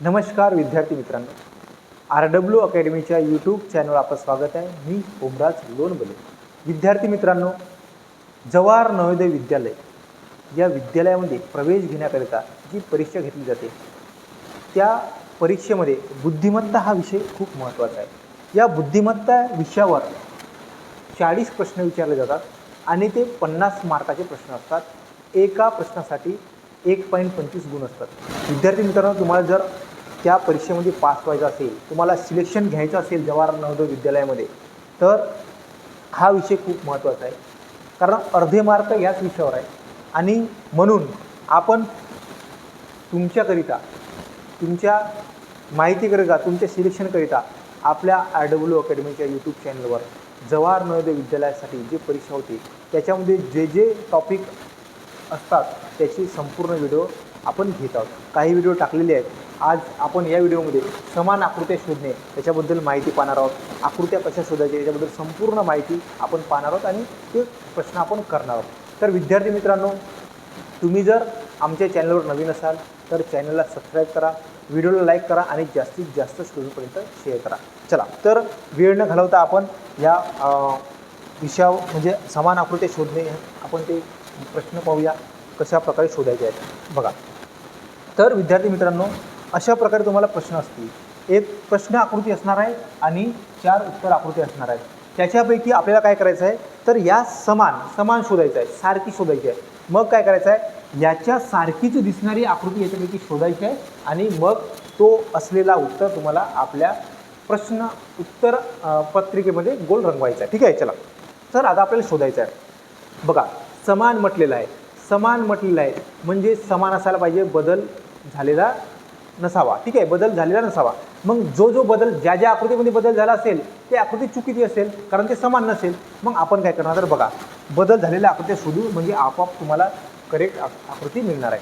नमस्कार विद्यार्थी मित्रांनो. आर डब्ल्यू अकॅडमीच्या यूट्यूब चॅनलवर आपलं स्वागत आहे. मी ओमराज लोणबले. विद्यार्थी मित्रांनो जवाहर नवोदय विद्यालय या विद्यालयामध्ये प्रवेश घेण्याकरिता जी परीक्षा घेतली जाते त्या परीक्षेमध्ये बुद्धिमत्ता हा विषय खूप महत्त्वाचा आहे. या बुद्धिमत्ता विषयावर चाळीस प्रश्न विचारले जातात आणि ते पन्नास मार्काचे प्रश्न असतात. एका प्रश्नासाठी एक पॉईंट पंचवीस गुण असतात. विद्यार्थी मित्रांनो तुम्हाला जर त्या परीक्षेमध्ये पास व्हायचं असेल तुम्हाला सिलेक्शन घ्यायचं असेल जवाहरलाल नवोदय विद्यालयामध्ये तर हा विषय खूप महत्त्वाचा आहे. कारण अर्धे मार्क याच विषयावर आहे. आणि म्हणून आपण तुमच्याकरिता तुमच्या माहितीकरिता तुमच्या सिलेक्शनकरिता आपल्या आर डब्ल्यू अकॅडमीच्या यूट्यूब चॅनलवर जवाहर नवोदय विद्यालयासाठी जे परीक्षा होती त्याच्यामध्ये जे जे टॉपिक असतात त्याची संपूर्ण व्हिडिओ आपण घेत आहोत. काही व्हिडिओ टाकलेले आहेत. आज आपण या व्हिडिओमध्ये समान आकृत्या शोधणे त्याच्याबद्दल माहिती पाहणार आहोत. आकृत्या कशा शोधायच्या याच्याबद्दल संपूर्ण माहिती आपण पाहणार आहोत आणि ते प्रश्न आपण करणार आहोत. तर विद्यार्थी मित्रांनो तुम्ही जर आमच्या चॅनलवर नवीन असाल तर चॅनलला सबस्क्राईब करा व्हिडिओला लाईक करा आणि जास्तीत जास्त स्टुडंटपर्यंत शेअर करा. चला तर वेळ न घालवता आपण या विषयावर म्हणजे समान आकृत्या शोधणे आपण ते प्रश्न पाहूया. कशा प्रकारे शोधायचे आहेत? बघा. तर विद्यार्थी मित्रांनो अशा प्रकारे तुम्हाला प्रश्न असतील. एक प्रश्न आकृती असणार आहे आणि चार उत्तर आकृती असणार आहेत. त्याच्यापैकी आपल्याला काय करायचं आहे? तर या समान समान शोधायचं आहे. सारखी शोधायची आहे. मग काय करायचं आहे? याच्या सारखीच दिसणारी आकृती याच्यापैकी शोधायची आहे आणि मग तो असलेला उत्तर तुम्हाला आपल्या प्रश्न उत्तर पत्रिकेमध्ये गोल रंगवायचा आहे. ठीक आहे? चला. तर आता आपल्याला शोधायचं आहे. बघा. समान म्हटलेलं आहे. समान म्हटलेलं आहे. म्हणजे समान असायला पाहिजे बदल झालेला नसावा. ठीक आहे बदल झालेला नसावा. मग जो जो बदल ज्या ज्या आकृतीमध्ये बदल झाला असेल ते आकृती चुकीची असेल कारण ते समान नसेल. मग आपण काय करणार? तर बघा बदल झालेल्या आकृत्या शोधू म्हणजे आपोआप तुम्हाला करेक्ट आकृती मिळणार आहे.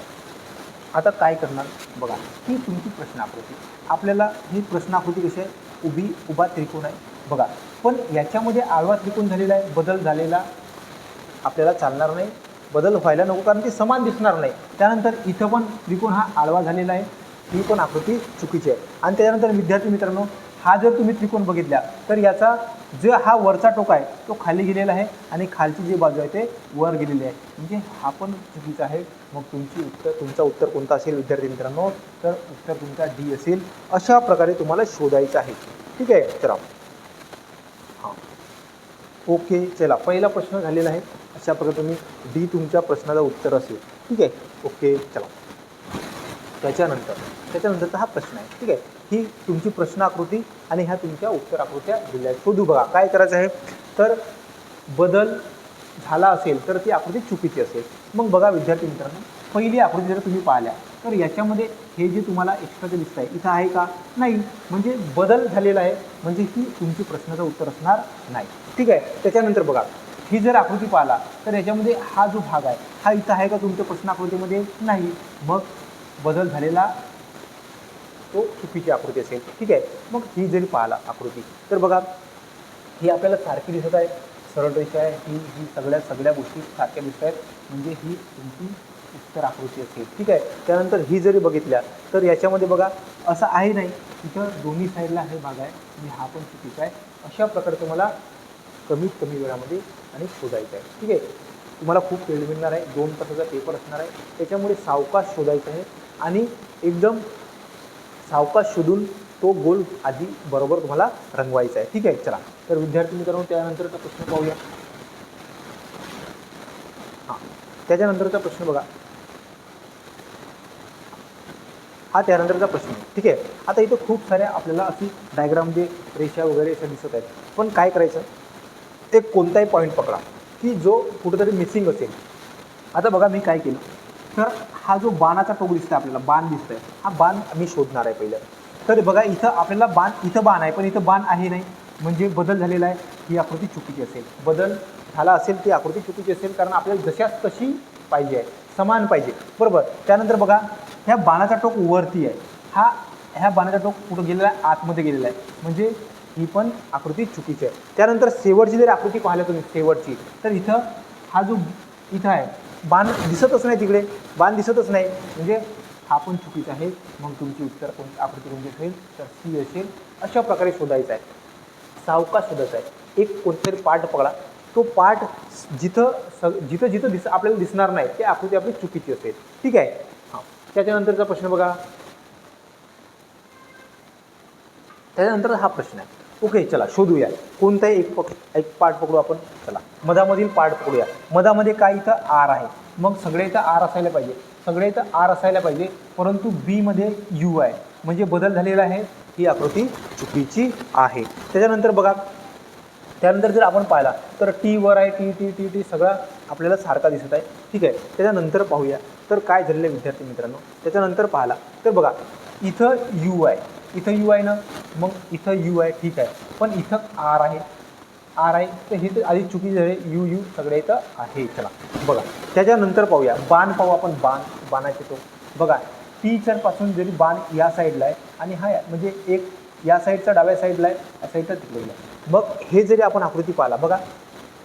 आता काय करणार? बघा ही तुमची प्रश्न आकृती आपल्याला ही प्रश्न आकृती कशी आहे? उभी उभा त्रिकोण आहे. बघा पण याच्यामध्ये आळवा त्रिकोण झालेला आहे बदल झालेला आपल्याला चालणार नाही. बदल व्हायला नको कारण ते समान दिसणार नाही. त्यानंतर इथं पण त्रिकोण हा आडवा झालेला आहे. ही पण आकृती चुकीची आहे. आणि त्याच्यानंतर विद्यार्थी मित्रांनो हा जर तुम्ही त्रिकोण बघितला तर याचा जो हा वरचा टोक आहे तो खाली गेलेला आहे आणि खालची जी बाजू आहे ते वर गेलेली आहे. म्हणजे हा पण चुकीचा आहे. मग तुमची उत्तर तुमचा उत्तर कोणता असेल विद्यार्थी मित्रांनो? तर उत्तर तुमचा डी असेल. अशा प्रकारे तुम्हाला शोधायचं आहे. ठीक आहे चला ओके चला. पहिला प्रश्न झालेला आहे. अशा प्रकारे तुम्ही डी तुमच्या प्रश्नाला उत्तर असेल. ठीक आहे? ओके चला. त्याच्यानंतर त्याच्यानंतरचा हा प्रश्न आहे. ठीक आहे? ही तुमची प्रश्न आकृती आणि ह्या तुमच्या उत्तर आकृत्या दिल्या. आहेत शोधू बघा काय करायचं आहे? तर बदल झाला असेल तर ती आकृती चुकीची असेल. मग बघा विद्यार्थी मित्रांनो पहिली आकृती जर तुम्ही पाहिल्या तर याच्यामध्ये हे जे तुम्हाला एक्स्ट्राचं दिसत आहे इथं आहे का? नाही. म्हणजे बदल झालेला आहे. म्हणजे ही तुमची प्रश्नाचं उत्तर असणार नाही. ठीक आहे? त्याच्यानंतर बघा. ही जर आकृती पाहिला तर याच्यामध्ये हा जो भाग आहे हा इथं आहे का तुमच्या प्रश्न आकृतीमध्ये? नाही. मग बदल झालेला तो चुकीची आकृती असेल. ठीक आहे? मग ही जरी पाहिला आकृती तर बघा ही आपल्याला सारखी दिसत आहे. सरळ रेषा आहे. ही ही सगळ्या सगळ्या गोष्टी सारख्या दिसत आहेत. म्हणजे ही तुमची उत्तर आकृती असेल. ठीक आहे? त्यानंतर ही जरी बघितल्या तर याच्यामध्ये बघा असं आहे नाही. तिथं दोन्ही साईडला हे भाग आहे. आणि हा पण चुकीचा आहे. अशा प्रकारे तुम्हाला कमीत कमी वेळामध्ये आणि शोधायचं आहे. ठीक आहे? तुम्हाला खूप वेळ मिळणार आहे. दोन तासाचा पेपर असणार आहे. त्याच्यामुळे सावकाश शोधायचं आहे. आणि एकदम सावकाश शोधून तो गोल आधी बरोबर तुम्हाला रंगवायचा आहे. ठीक आहे? चला. तर विद्यार्थी मित्रांनो त्यानंतरचा प्रश्न पाहूया. हां. त्याच्यानंतरचा प्रश्न बघा. हा त्यानंतरचा प्रश्न आहे. ठीक आहे? आता इथं खूप साऱ्या आपल्याला अशी डायग्राममध्ये रेषा वगैरे अशा दिसत आहेत. पण काय करायचं? एक कोणताही पॉईंट पकडा की जो कुठेतरी मिसिंग असेल. आता बघा मी काय केलं. तर हा जो बाणाचा टोक दिसतोय आपल्याला बाण दिसतोय हा बाण मी शोधणार आहे पहिलं. तर बघा इथं आपल्याला बाण इथं बाण आहे पण इथं बाण आहे नाही. म्हणजे बदल झालेला आहे ही आकृती चुकीची असेल. बदल झाला असेल ती आकृती चुकीची असेल कारण आपल्याला जशाच तशी पाहिजे आहे. समान पाहिजे. बरोबर? त्यानंतर बघा ह्या बाणाचा टोक वरती आहे. हा ह्या बाणाचा टोक कुठं गेलेला आहे? आतमध्ये गेलेला आहे. म्हणजे ही पण आकृती चुकीची आहे. त्यानंतर शेवटची जर आकृती पाहिलं तुम्ही शेवटची तर इथं हा जो इथं आहे बाण दिसतच नाही तिकडे. बाण दिसतच नाही. म्हणजे हा पण चुकीचा आहे. मग तुमची उत्तर कोणती आकृती कोणती असेल तर सी असेल. अशा प्रकारे शोधायचं आहे. सावकाश शोधायचा आहे. एक कोणतरी पाठ पकडा. तो पाठ जिथं स जिथं जिथं दिस आपल्याला दिसणार नाही ते आकृती आपली चुकीची असेल. ठीक आहे? त्याच्यानंतरचा प्रश्न बघा. त्याच्यानंतर हा प्रश्न आहे. ओके चला शोधूया. कोणताही एक पक एक पार्ट पकडू आपण? चला मधामधील पार्ट पकडूया. मधामध्ये काय इथं आर आहे? मग सगळे इथं आर असायला पाहिजे. सगळे इथं आर असायला पाहिजे परंतु बीमध्ये यू आहे. म्हणजे बदल झालेला आहे. ही आकृती चुकीची आहे. त्याच्यानंतर बघा. त्यानंतर जर आपण पाहिला तर टी वर आहे टी टी टी टी सगळा. आपल्याला सारखा दिसत आहे. ठीक आहे त्याच्यानंतर पाहूया. तर काय झालेलं आहे विद्यार्थी मित्रांनो? त्याच्यानंतर पाहिला. तर बघा इथं यू आहे इथं यू आहे ना? मग इथं यू आहे ठीक आहे. पण इथं आर आहे. आर आहे तर हे तर आधी चुकी झाले यू यू सगळे इथं आहे. चला बघा. त्याच्यानंतर पाहूया. बाण पाहू आपण बाण बाणाचे तो. बघा टीचरपासून जरी बाण या साईडला आहे आणि हा या- म्हणजे एक या साईडचा डाव्या साईडला आहे या साईडचा तिकडे आहे मग हे जरी आपण आकृती पाहिला बघा.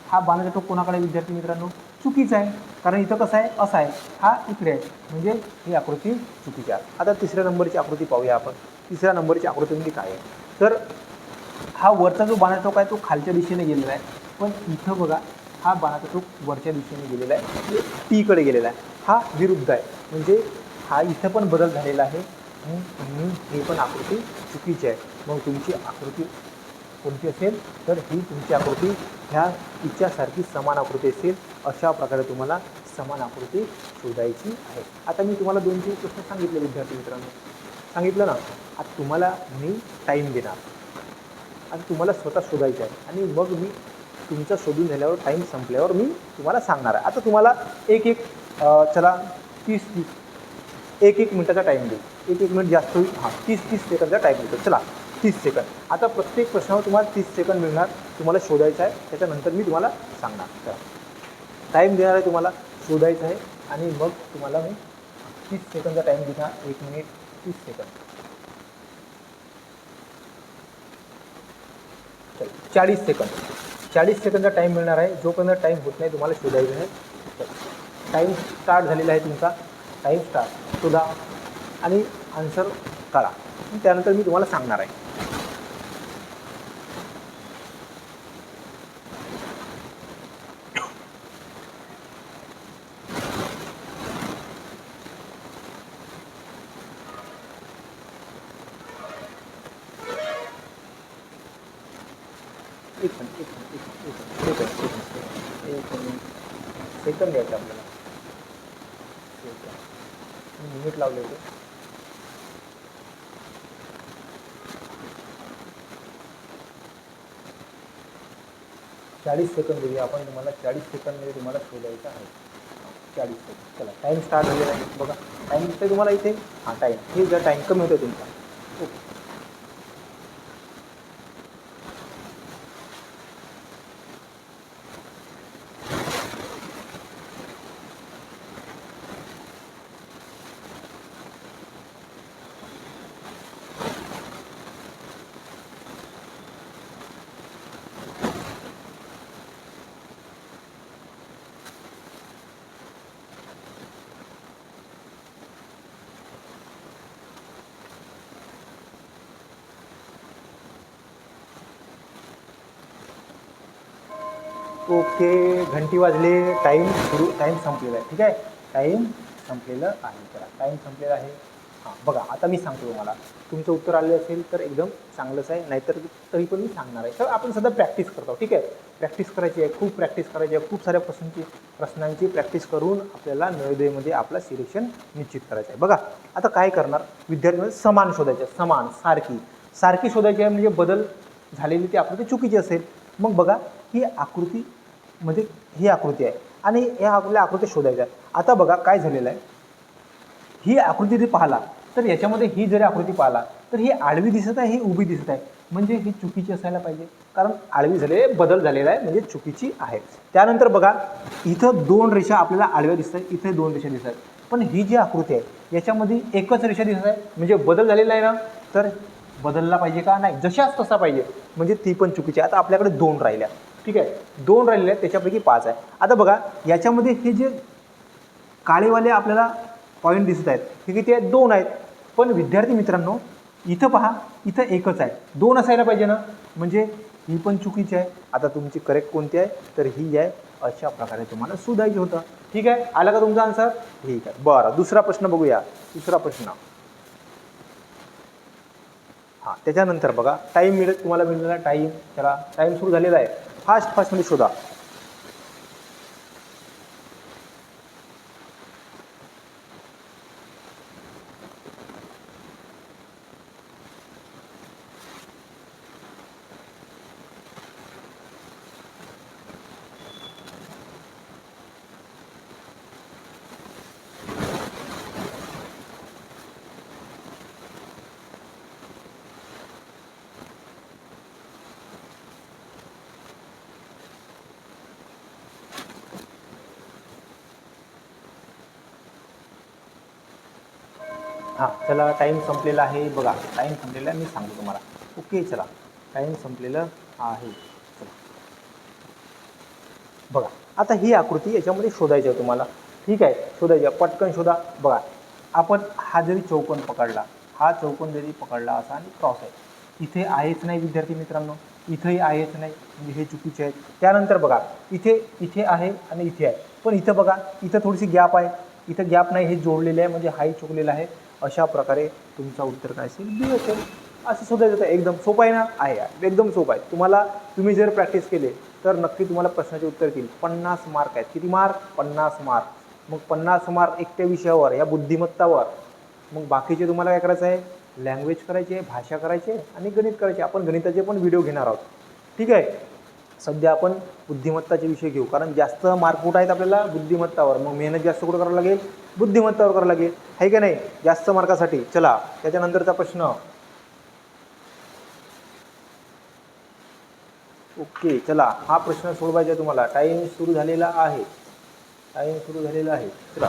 हा बाणाचा टोक कोणाकडे विद्यार्थी मित्रांनो? चुकीचा आहे. कारण इथं कसं आहे? असा आहे. हा इकडे आहे. म्हणजे ही आकृती चुकीची आहे. आता तिसऱ्या नंबरची आकृती पाहूया आपण. तिसऱ्या नंबरची आकृती म्हणजे काय आहे? तर हा वरचा जो बाणाचा टोक आहे तो खालच्या दिशेने गेलेला आहे. पण इथं बघा हा बाणाचा टोक वरच्या दिशेने गेलेला आहे. म्हणजे टीकडे गेलेला आहे. हा विरुद्ध आहे. म्हणजे हा इथं पण बदल झालेला आहे. म्हणून हे पण आकृती चुकीची आहे. मग तुमची आकृती कोणती असेल? तर ही तुमची आकृती ह्या तिच्यासारखी समान आकृती असेल अशा प्रकारे तुम्हाला समान आकृती शोधायची आहे. आता मी तुम्हाला दोन तीन प्रश्न सांगितले विद्यार्थी मित्रांनो. सांगितलं ना आता तुम्हाला मी टाईम देणार. आणि तुम्हाला स्वतः शोधायचं आहे. आणि मग मी तुमचं शोधून झाल्यावर टाईम संपल्यावर मी तुम्हाला सांगणार आहे. आता तुम्हाला एक एक चला तीस तीस एक एक मिनटाचा टाईम देऊ. एक एक मिनिट जास्त होईल. हां तीस तीस सेकंदचा टाईम देतो. चला. तीस सेकंद आता प्रत्येक प्रश्नावर तुम्हाला तीस सेकंद मिळणार तुम्हाला शोधायचं आहे. त्याच्यानंतर मी तुम्हाला सांगणार. टाईम देणार आहे तुम्हाला शोधायचं आहे. आणि मग तुम्हाला मी तीस सेकंदचा टाईम देणार. एक मिनिट तीस सेकंद चाळीस सेकंद चाळीस सेकंदचा टाईम मिळणार आहे. जोपर्यंत टाईम होत नाही तुम्हाला शोधायचं आहे. टाईम स्टार्ट झालेला आहे तुमचा. टाईम स्टार्ट शोधा. आणि आन्सर काढा त्यानंतर मी तुम्हाला सांगणार आहे एक मिनिट एक मिनिट एक मिनिट एक मिनिट एक मिनिट सेकंद द्यायचं आपल्याला सेकंद मिनिट लावले होते चाळीस सेकंद देऊया आपण तुम्हाला चाळीस सेकंदमध्ये तुम्हाला शोधायचं आहे. चाळीस सेकंद. चला टाईम स्टार्ट झालेला आहे. बघा टाईम तर तुम्हाला इथे हां टाईम हे जर टाईम कमी होतो तुमचा ओके ओके घंटी वाजले टाईम सुरू टाईम संपलेला आहे ठीक आहे? टाईम संपलेलं आहे चला टाईम संपलेला आहे. हां बघा आता मी सांगतो तुम्हाला. तुमचं उत्तर आले असेल तर एकदम चांगलंच आहे नाहीतर तरी पण मी सांगणार आहे. तर आपण सध्या प्रॅक्टिस करतो ठीक आहे? प्रॅक्टिस करायची आहे खूप प्रॅक्टिस करायची आहे खूप साऱ्या प्रश्नांची प्रश्नांची प्रॅक्टिस करून आपल्याला नवोदयमध्ये आपलं सिलेक्शन निश्चित करायचं आहे. बघा आता काय करणार? विद्यार्थ्यांमध्ये समान शोधायचे आहे, समान सारखी. सारखी शोधायची आहे म्हणजे बदल झालेली ती आकृती चुकीची असेल. मग बघा ही आकृती म्हणजे ही आकृती आहे. आणि या आपल्या आकृती शोधायच्या आता बघा काय झालेलं आहे. ही आकृती जरी पाहिला तर याच्यामध्ये ही जरी आकृती पाहिला तर ही आडवी दिसत आहे ही उभी दिसत आहे. म्हणजे ही चुकीची असायला पाहिजे. कारण आडवी झाले बदल झालेला आहे म्हणजे चुकीची आहे. त्यानंतर बघा इथं दोन रेषा आपल्याला आडव्या दिसत आहेत इथे दोन रेषा दिसत आहेत पण ही जी आकृती आहे याच्यामध्ये एकच रेषा दिसत आहे. म्हणजे बदल झालेला आहे ना तर बदलला पाहिजे का? नाही जशाच तसा पाहिजे. म्हणजे ती पण चुकीची आहे. आता आपल्याकडे दोन राहिल्या. ठीक आहे? दोन राहिलेले आहेत त्याच्यापैकी पाच आहे. आता बघा याच्यामध्ये हे जे काळेवाले आपल्याला पॉईंट दिसत आहेत हे किती आहेत? दोन आहेत. पण विद्यार्थी मित्रांनो इथं पहा इथं एकच आहे. दोन असायला पाहिजे ना? म्हणजे ही पण चुकीची आहे. आता तुमची करेक्ट कोणती आहे? तर ही आहे. अशा प्रकारे तुम्हाला शोधायची होतं. ठीक आहे? आला का तुमचा आन्सर ठीक आहे. बरं दुसरा प्रश्न बघूया. दुसरा प्रश्न. हां त्याच्यानंतर बघा टाईम मिळत तुम्हाला मिळणार टाईम चला टाईम सुरू झालेला आहे. फास्ट फास्टमध्ये शोधा हां चला टाईम संपलेला आहे. बघा टाईम संपलेला आहे. मी सांगतो तुम्हाला. ओके चला. टाईम संपलेलं आहे. चला. बघा आता ही आकृती याच्यामध्ये शोधायची आहे तुम्हाला. ठीक आहे शोधायची पटकन शोधा. बघा आपण हा जरी चौकोन पकडला हा चौकोन जरी पकडला असा आणि क्रॉस आहे. इथे आहेच नाही विद्यार्थी मित्रांनो. इथेही आहेच नाही. म्हणजे हे चुकीचे आहेत त्यानंतर बघा इथे इथे आहे आणि इथे आहे. पण इथं बघा इथं थोडीशी गॅप आहे. इथं गॅप नाही हे जोडलेले आहे म्हणजे हाय चुकलेला आहे. अशा प्रकारे तुमचा उत्तर काय असेल? बी असेल. असं सुद्धा येतं एकदम सोपं आहे ना? आहे आहे. एकदम सोपं आहे. तुम्हाला तुम्ही जर प्रॅक्टिस केले तर नक्की तुम्हाला प्रश्नाचे उत्तर येतील पन्नास मार्क आहेत. किती मार्क पन्नास मार्क मग पन्नास मार्क एकट्या विषयावर या बुद्धिमत्तावर. मग बाकीचे तुम्हाला काय करायचं आहे? लँग्वेज करायची आहे भाषा करायची आहे आणि गणित करायचे. आपण गणिताचे पण व्हिडिओ घेणार आहोत. ठीक आहे? सध्या आपण बुद्धिमत्ताचे विषय घेऊ. कारण जास्त मार्क कुठं आहेत आपल्याला बुद्धिमत्तावर. मग मेहनत जास्त कुठं करावं लागेल? बुद्धिमत्तावर करावं लागेल. आहे का नाही? जास्त मार्कासाठी. चला त्याच्यानंतरचा प्रश्न. ओके चला हा प्रश्न सोडवायचा तुम्हाला. टाईम सुरू झालेला आहे. टाईम सुरू झालेला आहे. चला.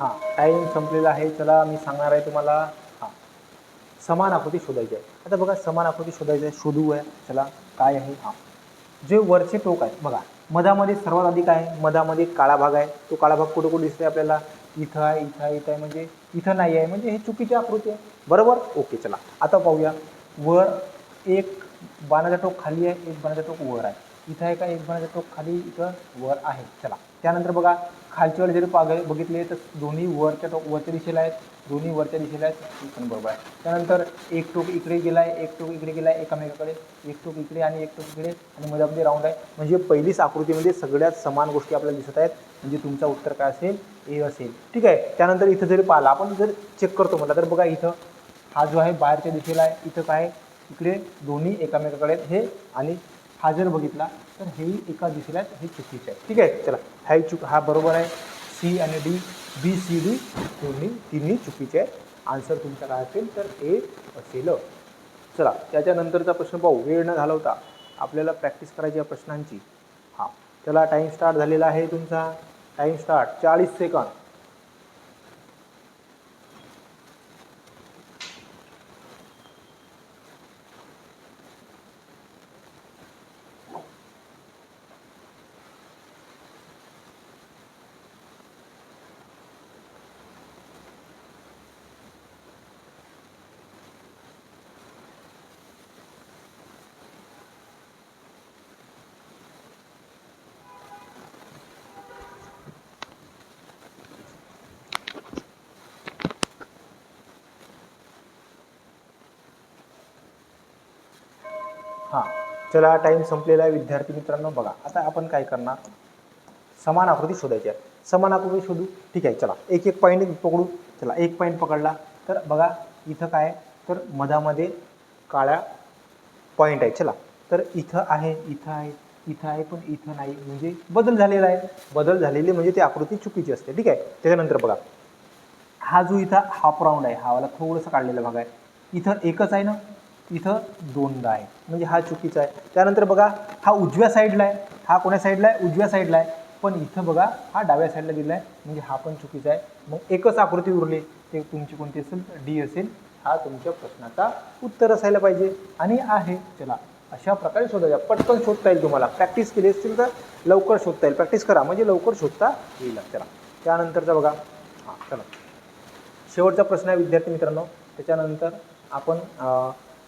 हां टाईम संपलेला आहे. चला मी सांगणार आहे तुम्हाला. हां. समान आकृती शोधायची आहे. आता बघा समान आकृती शोधायची आहे. शोधू आहे चला काय आहे? हां. जे वरचे टोक आहे बघा. मधामध्ये सर्वात अधिक आहे. मधामध्ये काळा भाग आहे. तो काळा भाग कुठं कुठं दिसतोय आपल्याला? इथं आहे इथं आहे इथं आहे. म्हणजे इथं नाही आहे. म्हणजे हे चुकीची आकृती आहे. बरोबर? ओके चला. आता पाहूया. वर एक बाणाचा टोक खाली आहे एक बाणाचा टोक वर आहे. इथं आहे का? एक बाणाचा टोक खाली इथं वर आहे. चला. त्यानंतर बघा खालच्यावर जरी पाग बघितले तर दोन्ही वरच्या टोक वरच्या दिशेला आहेत. दोन्ही वरच्या दिशेला आहेत. पण बरोबर आहे. त्यानंतर एक टोक इकडे गेला आहे एक टोक इकडे गेला आहे एकामेकाकडे एक टोक इकडे आणि एक टोक इकडे आणि मधामध्ये राऊंड आहे. म्हणजे पहिलीच आकृतीमध्ये सगळ्यात समान गोष्टी आपल्याला दिसत आहेत. म्हणजे तुमचा उत्तर काय असेल? ए असेल. ठीक आहे? त्यानंतर इथं जरी पाहिला आपण जर चेक करतो म्हटलं तर बघा इथं हा जो आहे बाहेरच्या दिशेला आहे इथं काय इकडे दोन्ही एकामेकाकडे हे आणि हा जर बघितला तर हेही एका दिशेला हे चुकीचे आहे. ठीक आहे? चला. हा चुक हा बरोबर आहे. सी आणि डी बी सी डी दोन्ही तिन्ही चुकीचे आहे आन्सर तुमचा काय असेल तर ए असेल. चला. त्याच्यानंतरचा प्रश्न पाहू. वेळ न घालवता आपल्याला प्रॅक्टिस करायची या प्रश्नांची. हां. चला टाईम स्टार्ट झालेला आहे तुमचा. टाईम स्टार्ट चाळीस सेकंद हां. चला टाईम संपलेला आहे. विद्यार्थी मित्रांनो बघा. आता आपण काय करणार? समान आकृती शोधायची आहे. समान आकृती शोधू. ठीक आहे चला. एक एक पॉईंट पकडू. चला एक पॉईंट पकडला. तर बघा इथं काय तर मधामध्ये काळ्या पॉईंट आहे चला. तर इथं आहे इथं आहे इथं आहे पण इथं नाही. म्हणजे बदल झालेला आहे. बदल झालेली म्हणजे ती आकृती चुकीची असते. ठीक आहे? त्याच्यानंतर बघा. हा जो इथं हाफ राऊंड आहे हा वाला थोडंसं काढलेला भाग आहे इथं एकच आहे ना? इथं दोनदा आहे. म्हणजे हा चुकीचा आहे. त्यानंतर बघा हा उजव्या साईडला आहे. हा कोण्या साईडला आहे? उजव्या साईडला आहे. पण इथं बघा हा डाव्या साईडला दिला आहे. म्हणजे हा पण चुकीचा आहे. मग एकच आकृती उरली. ते तुमची कोणती असेल? डी असेल. हा तुमच्या प्रश्नाचा उत्तर असायला पाहिजे. आणि आहे चला अशा प्रकारे शोधायचा. पटकन शोधता येईल तुम्हाला. प्रॅक्टिस केली असतील तर लवकर शोधता येईल. प्रॅक्टिस करा. म्हणजे लवकर शोधता येईल. चला. त्यानंतरचा बघा. हां चला. शेवटचा प्रश्न आहे विद्यार्थी मित्रांनो. त्याच्यानंतर आपण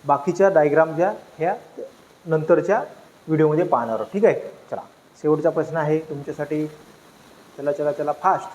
बाकीच्या डायग्राम ज्या ह्या नंतरच्या व्हिडिओमध्ये पाहणार आहोत. ठीक आहे? चला. शेवटचा प्रश्न आहे तुमच्यासाठी. चला चला चला. फास्ट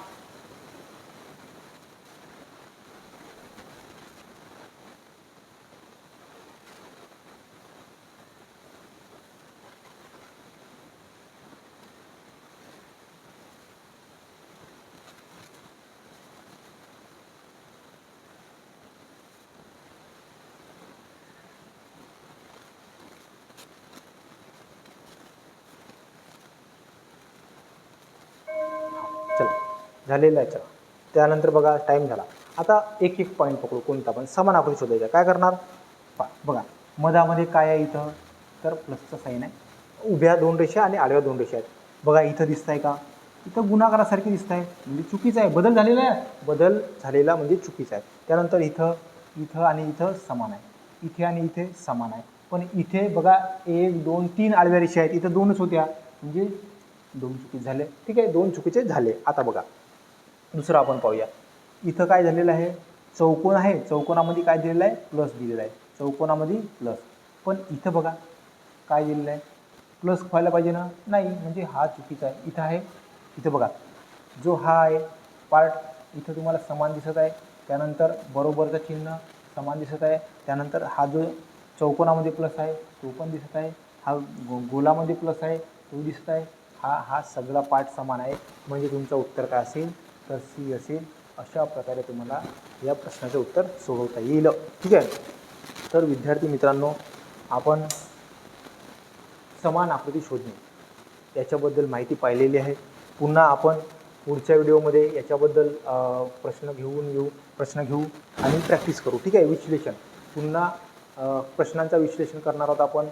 चला झालेला आहे त्यानंतर बघा टाईम झाला. आता एक एक पॉईंट पकडू कोणता पण. समान आकृती शोधायचा. काय करणार? पा बघा. मधामध्ये काय आहे इथं? तर प्लसचं साईन आहे. उभ्या दोन रेषा आणि आडव्या दोन रेषा आहेत. बघा इथं दिसत आहे का? इथं गुणाकारासारखी दिसत आहे म्हणजे चुकीचं आहे. बदल झालेला आहे. बदल झालेला म्हणजे चुकीचा आहे. त्यानंतर इथं इथं आणि इथं समान आहे. इथे आणि इथे समान आहे. पण इथे बघा एक दोन तीन आडव्या रेषा आहेत. इथं दोनच होत्या. म्हणजे दोन चुकी झाले. ठीक आहे दोन चुकीचे झाले. आता बघा. दुसरं आपण पाहूया. इथं काय झालेलं आहे? चौकोन आहे. चौकोनामध्ये काय दिलेलं आहे? प्लस दिलेलं आहे. चौकोनामध्ये प्लस पण इथं बघा काय दिलेलं आहे? प्लस व्हायला पाहिजे ना? नाही. म्हणजे हा चुकीचा आहे. इथं आहे. इथं बघा. जो हा आहे पार्ट इथं तुम्हाला समान दिसत आहे. त्यानंतर बरोबरचं चिन्ह समान दिसत आहे. त्यानंतर हा जो चौकोनामध्ये प्लस आहे तो पण दिसत आहे. हा गो गोलामध्ये प्लस आहे तो दिसत आहे. हा हा सगळा पार्ट समान आहे. म्हणजे तुमचं उत्तर काय असेल? तर सी असेल अशा प्रकारे तुम्हाला या प्रश्नाचं उत्तर सोडवता येईल. ठीक आहे? तर विद्यार्थी मित्रांनो आपण समान आकृती शोधणे याच्याबद्दल माहिती पाहिलेली आहे. पुन्हा आपण पुढच्या व्हिडिओमध्ये याच्याबद्दल प्रश्न घेऊन येऊ प्रश्न घेऊ आणि प्रॅक्टिस करू. ठीक आहे? विश्लेषण. पुन्हा प्रश्नांचा विश्लेषण करणार आहोत आपण.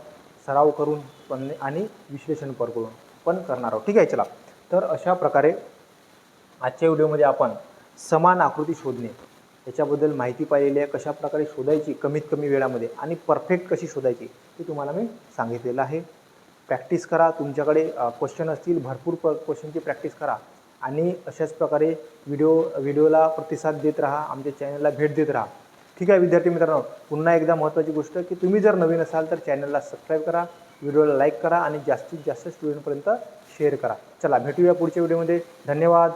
सराव करून पण आणि विश्लेषण पर करून पण करणार आहोत. ठीक आहे? चला. तर अशा प्रकारे आजच्या व्हिडिओमध्ये आपण समान आकृती शोधणे याच्याबद्दल माहिती पाहिलेली आहे कशा प्रकारे शोधायची कमीत कमी वेळामध्ये आणि परफेक्ट कशी शोधायची ते तुम्हाला मी सांगितलेलं आहे. प्रॅक्टिस करा तुमच्याकडे क्वेश्चन असतील भरपूर प क्वेश्चनची प्रॅक्टिस करा आणि अशाच प्रकारे व्हिडिओ व्हिडिओला प्रतिसाद देत राहा आमच्या चॅनलला भेट देत राहा. ठीक आहे विद्यार्थी मित्रांनो पुन्हा एकदा महत्त्वाची गोष्ट की तुम्ही जर नवीन असाल तर चॅनलला सबस्क्राईब करा व्हिडिओला लाईक करा आणि जास्तीत जास्त स्टुडंटपर्यंत शेअर करा. चला भेटूया पुढच्या व्हिडिओमध्ये धन्यवाद.